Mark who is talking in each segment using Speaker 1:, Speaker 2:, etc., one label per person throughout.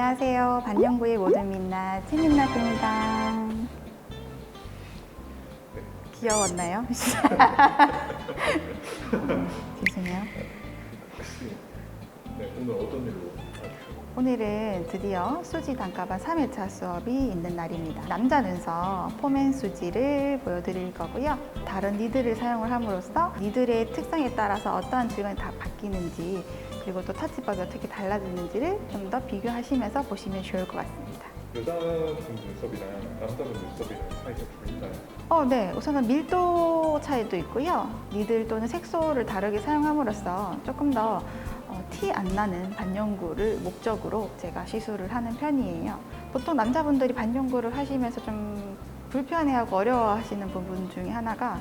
Speaker 1: 안녕하세요. 반영구의 모든 민낯 최민낯입니다. 귀여웠나요? 죄송해요.
Speaker 2: 네, 오늘 어떤 일로?
Speaker 1: 오늘은 드디어 수지 단가반 3일차 수업이 있는 날입니다. 남자 눈썹 포맨 수지를 보여드릴 거고요. 다른 니들을 사용을 함으로써 니들의 특성에 따라서 어떠한 질감이 다 바뀌는지 그리고 또 타치법이 어떻게 달라지는지를 좀 더 비교하시면서 보시면 좋을 것 같습니다.
Speaker 2: 여자분 눈썹이랑 남자분 눈썹이랑 차이가 좀 있나요?
Speaker 1: 어, 네. 우선은 밀도 차이도 있고요. 니들 또는 색소를 다르게 사용함으로써 조금 더 어, 티안 나는 반영구를 목적으로 제가 시술을 하는 편이에요. 보통 남자분들이 반영구를 하시면서 좀 불편해하고 어려워하시는 부분 중에 하나가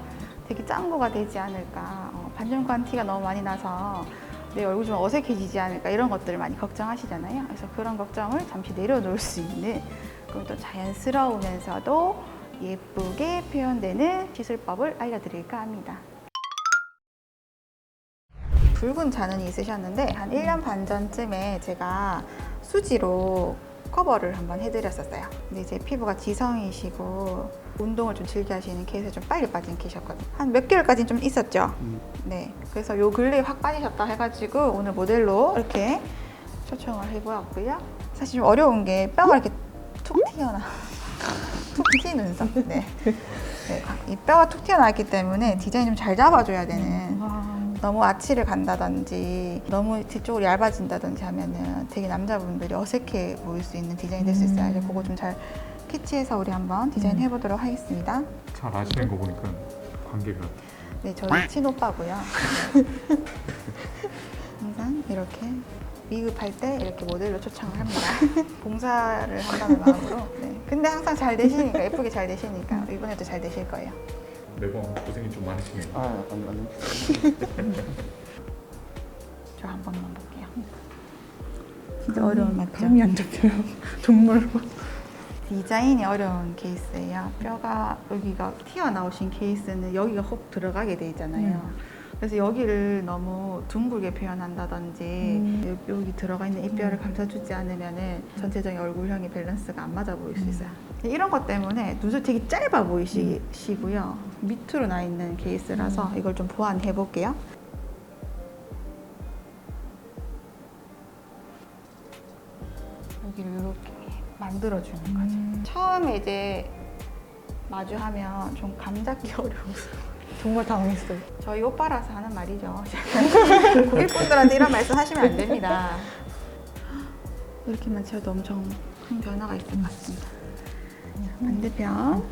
Speaker 1: 되게 짱구가 되지 않을까. 어, 반영구한 티가 너무 많이 나서 내 얼굴 좀 어색해지지 않을까 이런 것들을 많이 걱정하시잖아요. 그래서 그런 걱정을 잠시 내려놓을 수 있는 그럼 또 자연스러우면서도 예쁘게 표현되는 시술법을 알려드릴까 합니다. 붉은 잔흔이 있으셨는데 한 1년 반 전쯤에 제가 수지로 커버를 한번 해드렸었어요. 근데 이제 피부가 지성이시고 운동을 좀 즐겨 하시는 케이스에 좀 빨리 빠진 케이스였거든요. 한 몇 개월까지는 좀 있었죠. 네. 그래서 요 근래에 확 빠지셨다 해가지고 오늘 모델로 이렇게 초청을 해보았고요. 사실 좀 어려운 게 뼈가 이렇게 툭 튀어나. 툭 튀는 눈썹. 네. 네. 이 뼈가 툭 튀어나왔기 때문에 디자인 좀 잘 잡아줘야 되는. 너무 아치를 간다든지 너무 뒤쪽으로 얇아진다든지 하면은 되게 남자분들이 어색해 보일 수 있는 디자인이 될 수 있어요. 그래서 그거 좀 잘 캐치해서 우리 한번 디자인 해보도록 하겠습니다.
Speaker 2: 잘 아시는 거 보니까 관계가
Speaker 1: 네, 저희 친오빠고요. 항상 이렇게 미급할 때 이렇게 모델로 초청을 합니다. 봉사를 한다는 마음으로. 네. 근데 항상 잘 되시니까 예쁘게 잘 되시니까 이번에도 잘 되실 거예요.
Speaker 2: 매번 고생이 좀 많으시네요.
Speaker 3: 아, 잠깐만요.
Speaker 1: 저한 번만 볼게요. 진짜 어려운 맞죠?
Speaker 3: 감이 안 잡혀요. 정말로.
Speaker 1: 디자인이 어려운 케이스예요. 뼈가 여기가 튀어나오신 케이스는 여기가 혹 들어가게 돼 있잖아요. 그래서 여기를 너무 둥글게 표현한다든지
Speaker 3: 음.
Speaker 1: 여- 여기 들어가 있는 이 뼈를 감싸주지 않으면은 전체적인 얼굴형의 밸런스가 안 맞아 보일 수 있어요. 이런 것 때문에 눈썹 되게 짧아 보이시고요. 밑으로 나 있는 케이스라서 이걸 좀 보완해 볼게요. 여기를 이렇게 만들어주는 거죠. 처음에 이제 마주하면 좀 감잡기 어려워서
Speaker 3: 정말 당황했어요.
Speaker 1: 저희 오빠라서 하는 말이죠. 고객분들한테 이런 말씀 하시면 안 됩니다. 이렇게만 채워도 엄청 큰 변화가 있을 것 같습니다. 반대편.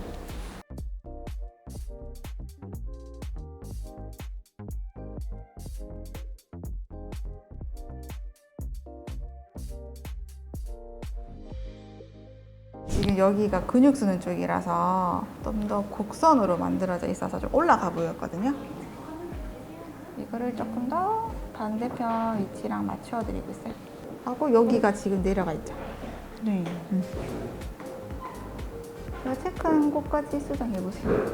Speaker 1: 여기가 근육 쓰는 쪽이라서 좀 더 곡선으로 만들어져 있어서 좀 올라가 보였거든요. 이거를 조금 더 반대편 위치랑 맞춰 드리고 있어요. 하고 여기가 지금 내려가 있죠.
Speaker 3: 네.
Speaker 1: 이 체크한 곳까지 수정해 보세요.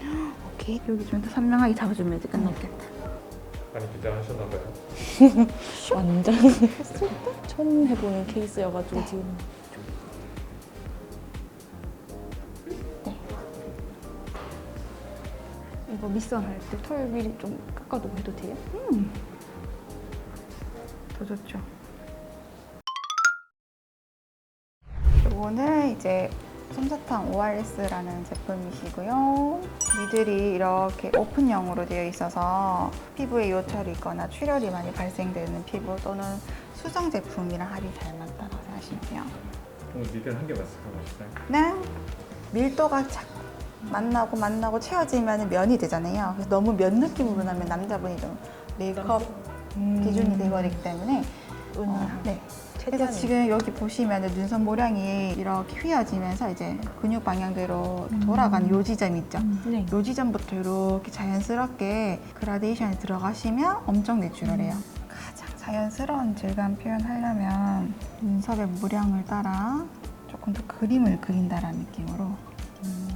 Speaker 1: 오케이 여기 좀 더 선명하게 잡아주면 이제 끝났겠다.
Speaker 2: 많이 긴장하셨나 봐요.
Speaker 3: 완전 처음 해보는 케이스여가지고 지금
Speaker 1: 이거 밑선 할 때 털 미리 좀 깎아두고 해도 돼요? 음. 더 좋죠. 이거는 이제 솜사탕 ORS라는 제품이시고요. 니들이 이렇게 오픈형으로 되어 있어서 피부에 요철이 있거나 출혈이 많이 발생되는 피부 또는 수정 제품이랑 합이 잘 맞다고 생각하시면 돼요.
Speaker 2: 오늘 니들 한개 말씀하실까요?
Speaker 1: 네. 밀도가 자꾸 만나고 만나고 채워지면 면이 되잖아요. 그래서 너무 면 느낌으로 나면 남자분이 좀 메이크업 기준이 되버리기 때문에 어, 네. 그래서 지금 여기 보시면 눈썹 모량이 이렇게 휘어지면서 이제 근육 방향대로 돌아가는 요 지점 있죠.
Speaker 3: 네.
Speaker 1: 요 지점부터 이렇게 자연스럽게 그라데이션이 들어가시면 엄청 내추럴해요. 가장 자연스러운 질감 표현하려면 눈썹의 모량을 따라 조금 더 그림을 그린다라는 느낌으로 좀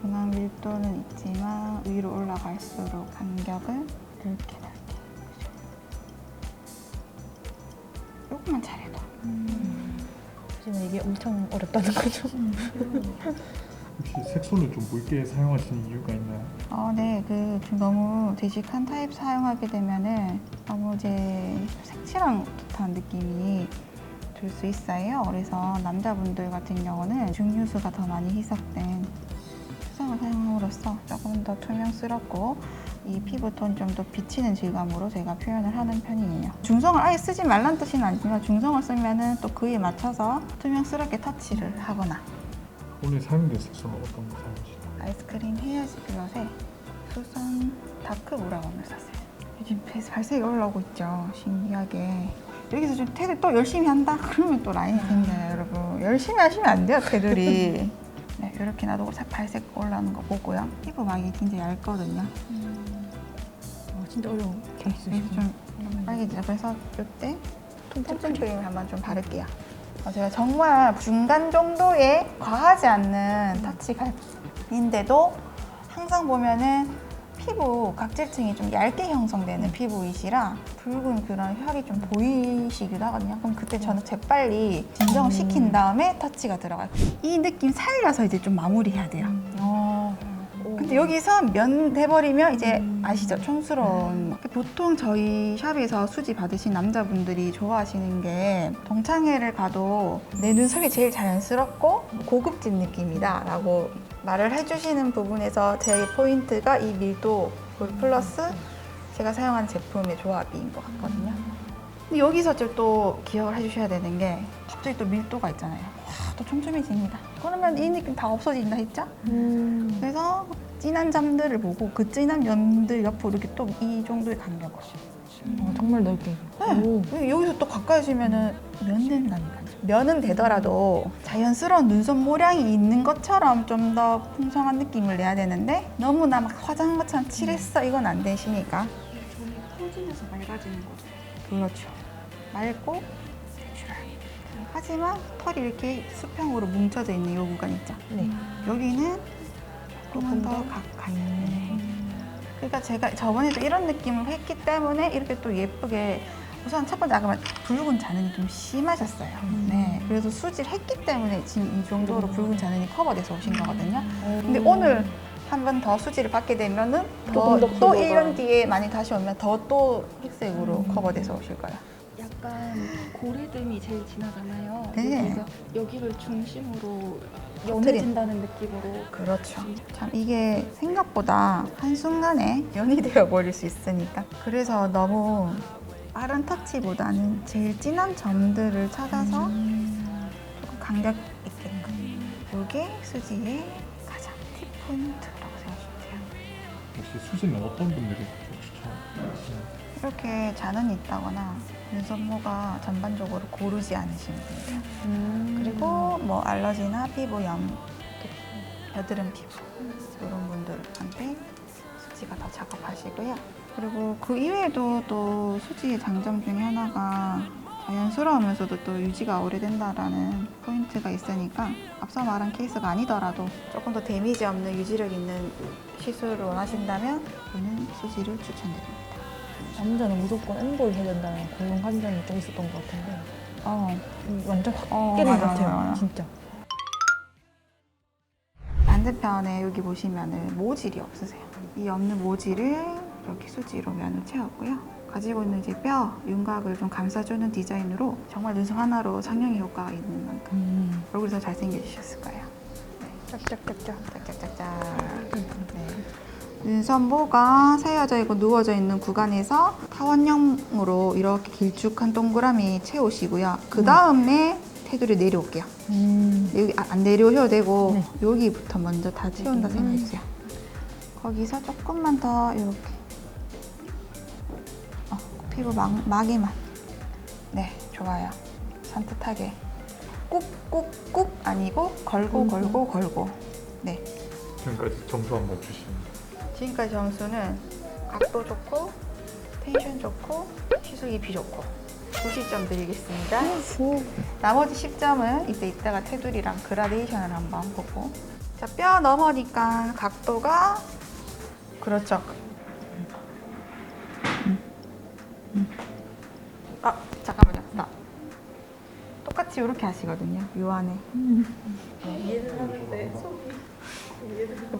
Speaker 1: 중앙 밀도는 있지만 위로 올라갈수록 간격을 넓게 넓게 조금만 잘해도
Speaker 3: 하지만 이게 엄청 어렵다는 거죠.
Speaker 2: 혹시 색소는 좀 묽게 사용하시는 이유가 있나요?
Speaker 1: 어, 네, 그, 좀 너무 되직한 타입 사용하게 되면은 너무 이제 색칠한 듯한 느낌이 들 수 있어요. 그래서 남자분들 같은 경우는 중류수가 더 많이 희석된 수성을 사용함으로써 조금 더 투명스럽고 이 피부톤 좀 더 비치는 질감으로 제가 표현을 하는 편이에요. 중성을 아예 쓰지 말란 뜻은 아니지만 중성을 쓰면은 또 그에 맞춰서 투명스럽게 터치를 하거나
Speaker 2: 오늘 사용된 색소는 어떤 거 사용하시나요?
Speaker 1: 아이스크림 헤어지 글롯에 수선 다크 브라운을 샀어요. 요즘 배- 발색이 올라오고 있죠. 신기하게. 여기서 좀 테드 또 열심히 한다? 그러면 또 라인이 생겨요, 여러분. 열심히 하시면 안 돼요, 테두리. 네, 이렇게 놔두고 살- 발색 올라오는 거 보고요. 피부 막이 굉장히 얇거든요.
Speaker 3: 아, 진짜 어려운 케이스시죠.
Speaker 1: 그래서 좀 빨개지죠. 그래서 이때 통증 크림을 한번 좀 바를게요. 어, 제가 정말 중간 정도의 과하지 않는 터치감인데도 항상 보면은 피부 각질층이 좀 얇게 형성되는 피부이시라 붉은 그런 혈이 좀 보이시기도 하거든요. 그럼 그때 저는 재빨리 진정을 시킨 다음에 터치가 들어가요. 이 느낌 살려서 이제 좀 마무리해야 돼요.
Speaker 3: 아,
Speaker 1: 근데 여기서 면 돼버리면 이제 아시죠? 촌스러운. 보통 저희 샵에서 수지 받으신 남자분들이 좋아하시는 게 동창회를 가도 내 눈썹이 제일 자연스럽고 고급진 느낌이다 라고 말을 해주시는 부분에서 제 포인트가 이 밀도 볼 플러스 제가 사용하는 제품의 조합인 것 같거든요. 근데 여기서 또 기억을 해주셔야 되는 게 갑자기 또 밀도가 있잖아요. 와, 또 촘촘해집니다. 그러면 이 느낌 다 없어진다 했죠?
Speaker 3: 음.
Speaker 1: 그래서 진한 점들을 보고 그 진한 면들 옆으로 이렇게 또 이 정도의 간격을.
Speaker 3: 어, 정말 넓게. 오.
Speaker 1: 네. 여기서 또 가까이 오시면은 면 된다니까요. 면은 되더라도 자연스러운 눈썹 모량이 있는 것처럼 좀 더 풍성한 느낌을 내야 되는데 너무나 막 화장 것처럼 칠했어 이건 안 되시니까.
Speaker 4: 저는 퍼지면서 맑아지는 거죠.
Speaker 1: 그렇죠. 맑고. 하지만 털이 이렇게 수평으로 뭉쳐져 있는 이 구간 있죠.
Speaker 3: 네.
Speaker 1: 여기는
Speaker 3: 조금
Speaker 1: 더
Speaker 3: 더?
Speaker 1: 가까이. 그러니까 제가 저번에도 이런 느낌을 했기 때문에 이렇게 또 예쁘게 우선 첫 번째 아까 말 붉은 잔흔이 좀 심하셨어요. 네. 그래서 수지를 했기 때문에 지금 이 정도로 붉은 잔흔이 커버돼서 오신 거거든요. 근데 오늘 한 번 더 수지를 받게 되면은 더더또
Speaker 3: 컬러가.
Speaker 1: 1년 뒤에 많이 다시 오면 더 또 흑색으로 커버돼서 오실 거예요.
Speaker 4: 약간 고래듬이 제일 진하잖아요.
Speaker 1: 네.
Speaker 4: 그래서 여기를 중심으로. 연해진다는 느낌으로
Speaker 1: 그렇죠. 참 이게 생각보다 한순간에 연이 되어 버릴 수 있으니까. 그래서 너무 빠른 터치보다는 제일 진한 점들을 찾아서 조금 간격 있게끔. 이게 수지의 가장 팁 포인트라고 생각하시면 돼요.
Speaker 2: 혹시 수지는 어떤 분들이 좀 추천하시나요?
Speaker 1: 이렇게 잔흔이 있다거나 눈썹모가 전반적으로 고르지 않으신 분들.
Speaker 3: 음.
Speaker 1: 그리고 뭐 알러지나 피부염, 여드름 피부 이런 분들한테 수지가 더 작업하시고요. 그리고 그 이외에도 또 수지의 장점 중에 하나가 자연스러우면서도 또 유지가 오래된다라는 포인트가 있으니까 앞서 말한 케이스가 아니더라도 조금 더 데미지 없는 유지력 있는 시술을 원하신다면 저는 수지를 추천드립니다.
Speaker 3: 남자는 무조건 엠볼 해야 된다는 고정관념이 좀 있었던 것 같은데
Speaker 1: 어,
Speaker 3: 음, 완전 확
Speaker 1: 어,
Speaker 3: 깨는 것
Speaker 1: 맞아요,
Speaker 3: 같아요.
Speaker 1: 맞아요.
Speaker 3: 진짜.
Speaker 1: 반대편에 여기 보시면은 모질이 없으세요. 이 없는 모질을 이렇게 수지로 면을 채웠고요. 가지고 있는 이제 뼈, 윤곽을 좀 감싸주는 디자인으로 정말 눈썹 하나로 상영이 효과가 있는 만큼
Speaker 3: 음.
Speaker 1: 얼굴이 더 잘생겨지셨을 거예요. 네. 짝짝짝짝, 짝짝짝짝. 네. 눈썹모가 세워져 있고 누워져 있는 구간에서 타원형으로 이렇게 길쭉한 동그라미 채우시고요. 그 다음에 테두리 내려올게요.
Speaker 3: 음.
Speaker 1: 여기 아- 안 내려오셔도 되고
Speaker 3: 네.
Speaker 1: 여기부터 먼저 다 채운다
Speaker 3: 음.
Speaker 1: 생각해주세요. 거기서 조금만 더 이렇게 어, 피부 막, 막에만 네 좋아요. 산뜻하게 꾹꾹꾹 아니고 걸고
Speaker 3: 음.
Speaker 1: 걸고 걸고 네
Speaker 2: 지금까지 점수 한번 주시면
Speaker 1: 지금까지 점수는 각도 좋고 텐션 좋고 시술 깊이 좋고 90점 드리겠습니다.
Speaker 3: 오.
Speaker 1: 나머지 10점은 이때 이따가 테두리랑 그라데이션을 한번 보고 자, 뼈 넘어니까 각도가 그렇죠. 음. 음. 아, 잠깐만요. 나. 똑같이 이렇게 하시거든요. 요 안에.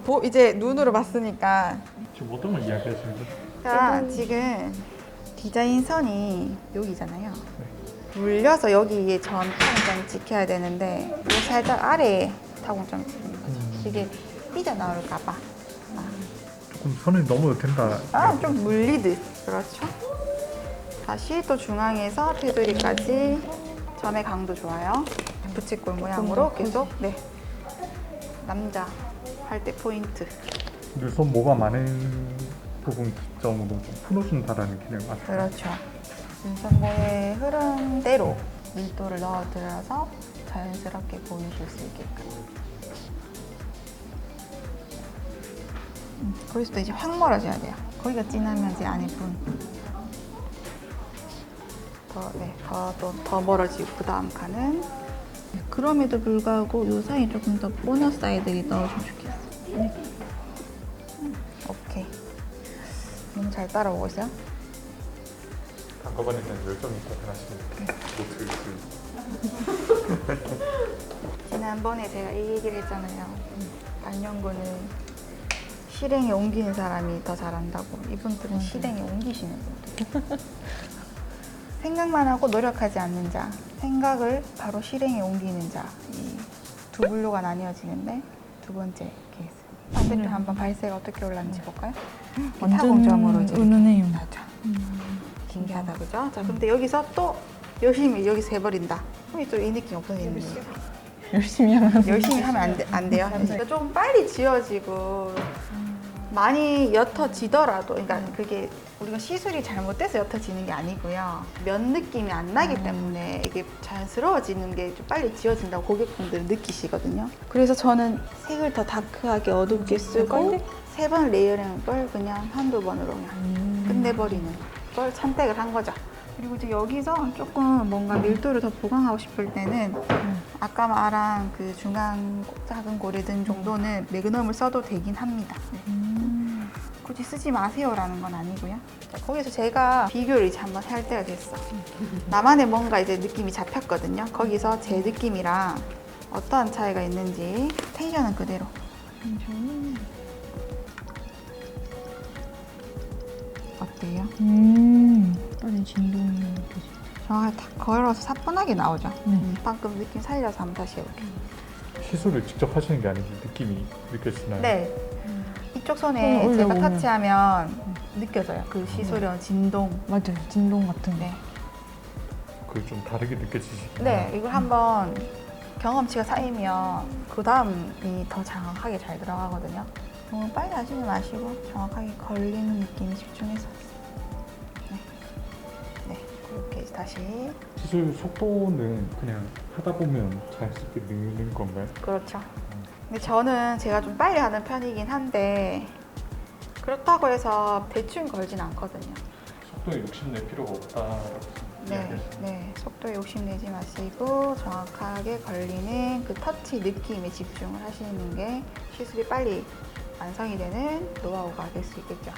Speaker 1: 보, 이제 눈으로 봤으니까
Speaker 2: 지금 어떤 걸 이야기하시는 거죠?
Speaker 1: 자, 지금 디자인 선이 여기잖아요. 물려서 여기에 전 타공점이 찍혀야 되는데 요 살짝 아래에 타공점이 찍는 거죠.
Speaker 2: 음.
Speaker 1: 이게 삐져나올까 봐.
Speaker 2: 조금 선을 넘어도 된다.
Speaker 1: 아, 좀 물리듯. 그렇죠. 다시 또 중앙에서 테두리까지 점의 강도 좋아요. 부채꼴 모양으로 계속 네 남자 할 때 포인트.
Speaker 2: 손 뭐가 많은 부분 기점으로 좀 풀어준다라는 개념 맞죠?
Speaker 1: 그렇죠. 눈썹모의 흐름대로 밀도를 넣어드려서 자연스럽게 보이실 수 있게끔. 음, 거기서도 이제 확 멀어져야 돼요. 거기가 진하면 이제 안에 분. 더, 네, 더, 더, 더 멀어지고, 그 다음 칸은. 네, 그럼에도 불구하고 이 사이 조금 더 보너스 아이들이 넣어주면 좋겠어. 네. 음, 오케이. 너무 잘 따라오고 있어요.
Speaker 2: 단거반에 대한 열정이 있다 하시는 노트
Speaker 1: 지난번에 제가 이 얘기를 했잖아요. 반영구는 실행에 옮기는 사람이 더 잘한다고. 이분들은 실행에 옮기시는 분들. 생각만 하고 노력하지 않는 자, 생각을 바로 실행에 옮기는 자. 이 두 분류가 나뉘어지는데 두 번째. 반대편
Speaker 3: 네.
Speaker 1: 한번 발색 어떻게 올랐는지 볼까요?
Speaker 3: 완전
Speaker 1: 타공점으로 이제
Speaker 3: 은은해요.
Speaker 1: 맞아. 신기하다 그죠? 자 근데 여기서 또 열심히 여기서 해버린다. 그럼 또이 느낌 없어지는 거예요.
Speaker 3: 열심히 하면
Speaker 1: 열심히 하면 안, 돼, 안 돼요. 그러니까 좀 빨리 지워지고 많이 옅어지더라도 그러니까 그게 우리가 시술이 잘못돼서 옅어지는 게 아니고요. 면 느낌이 안 나기 때문에 이게 자연스러워지는 게 좀 빨리 지워진다고 고객분들은 느끼시거든요. 그래서 저는 색을 더 다크하게 어둡게 쓰고 세 번 레이어링 걸 그냥 한두 번으로 그냥 끝내버리는 걸 선택을 한 거죠. 그리고 이제 여기서 조금 뭔가 밀도를 더 보강하고 싶을 때는 아까 말한 그 중간 작은 고리등 정도는 매그넘을 써도 되긴 합니다. 네.
Speaker 3: 음.
Speaker 1: 굳이 쓰지 마세요라는 건 아니고요. 자, 거기서 제가 비교를 이제 한번 할 때가 됐어. 나만의 뭔가 이제 느낌이 잡혔거든요. 거기서 제 느낌이랑 어떠한 차이가 있는지 텐션은 그대로. 어때요?
Speaker 3: 음. 빨리 진동이 느껴져.
Speaker 1: 정확하게 딱 걸어서 사뿐하게 나오죠.
Speaker 3: 네.
Speaker 1: 음, 방금 느낌 살려서 한번 다시 해볼게요.
Speaker 2: 시술을 직접 하시는 게 아니지 느낌이 느껴지나요?
Speaker 1: 네. 이쪽 손에
Speaker 3: 어,
Speaker 1: 제가
Speaker 3: 올려, 올려.
Speaker 1: 타치하면 느껴져요. 그 시소련 진동.
Speaker 3: 맞아요. 진동 같은 거.
Speaker 1: 네.
Speaker 2: 그게 좀 다르게 느껴지시구나.
Speaker 1: 네, 이걸 한번 경험치가 쌓이면 그 다음이 더 정확하게 잘 들어가거든요. 너무 빨리 하시지 마시고 정확하게 걸리는 느낌에 집중해서. 네. 네, 그렇게 다시.
Speaker 2: 시술 속도는 그냥 하다 보면 자연스럽게 느는 건가요?
Speaker 1: 그렇죠. 근데 저는 제가 좀 빨리 하는 편이긴 한데 그렇다고 해서 대충 걸진 않거든요.
Speaker 2: 속도에 욕심낼 필요가 없다.
Speaker 1: 네, 네. 속도에 욕심내지 마시고 정확하게 걸리는 그 터치 느낌에 집중을 하시는 게 시술이 빨리 완성이 되는 노하우가 될 수 있겠죠.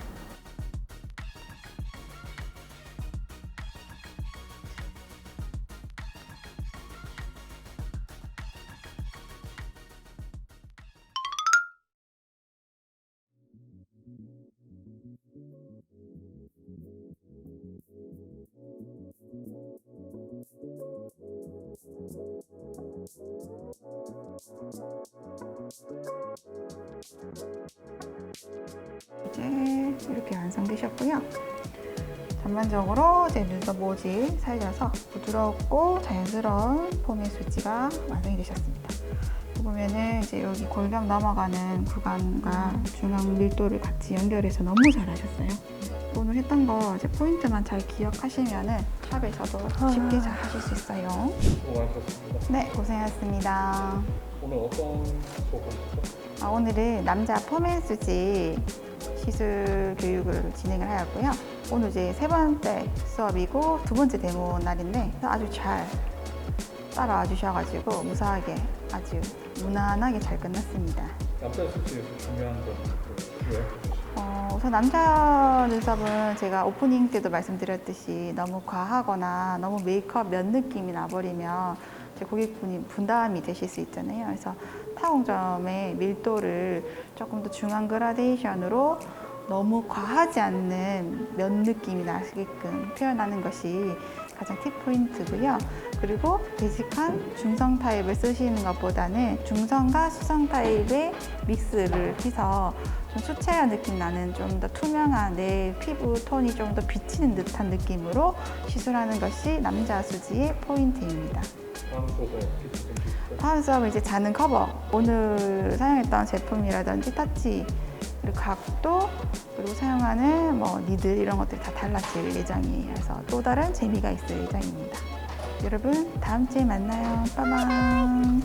Speaker 1: 이제 이렇게 완성되셨고요. 전반적으로 제 눈썹 모질 살려서 부드럽고 자연스러운 폼의 수지가 완성이 되셨습니다. 보면은 이제 여기 골병 넘어가는 구간과 중앙 밀도를 같이 연결해서 너무 잘하셨어요. 오늘 했던 거 이제 포인트만 잘 기억하시면은 샵에서도 쉽게 잘 하실 수 있어요.
Speaker 2: 수고하셨습니다.
Speaker 1: 네, 고생하셨습니다.
Speaker 2: 오늘 어떤 수업이셨죠?
Speaker 1: 아, 오늘은 남자 포맨스지 시술 교육을 진행을 하였고요. 오늘 이제 세 번째 수업이고 두 번째 데모 날인데 아주 잘 따라와 주셔가지고 무사하게 아주 무난하게 잘 끝났습니다.
Speaker 2: 남자 수지에서 중요한 요약해 주시죠.
Speaker 1: 어, 우선 남자 눈썹은 제가 오프닝 때도 말씀드렸듯이 너무 과하거나 너무 메이크업 면 느낌이 나버리면 제 고객분이 분담이 되실 수 있잖아요. 그래서 타공점의 밀도를 조금 더 중간 그라데이션으로 너무 과하지 않는 면 느낌이 나게끔 표현하는 것이 가장 팁 포인트고요. 그리고 베이직한 중성 타입을 쓰시는 것보다는 중성과 수성 타입의 믹스를 해서 좀 수채화 느낌 나는 좀 더 투명한 내 피부 톤이 좀 더 비치는 듯한 느낌으로 시술하는 것이 남자 수지의 포인트입니다. 수업은 이제 자는 커버. 오늘 사용했던 제품이라든지 터치, 그리고 각도, 그리고 사용하는 뭐 니들 이런 것들이 다 달라질 예정이에요. 그래서 또 다른 재미가 있을 예정입니다. 여러분 다음 주에 만나요. 빠밤.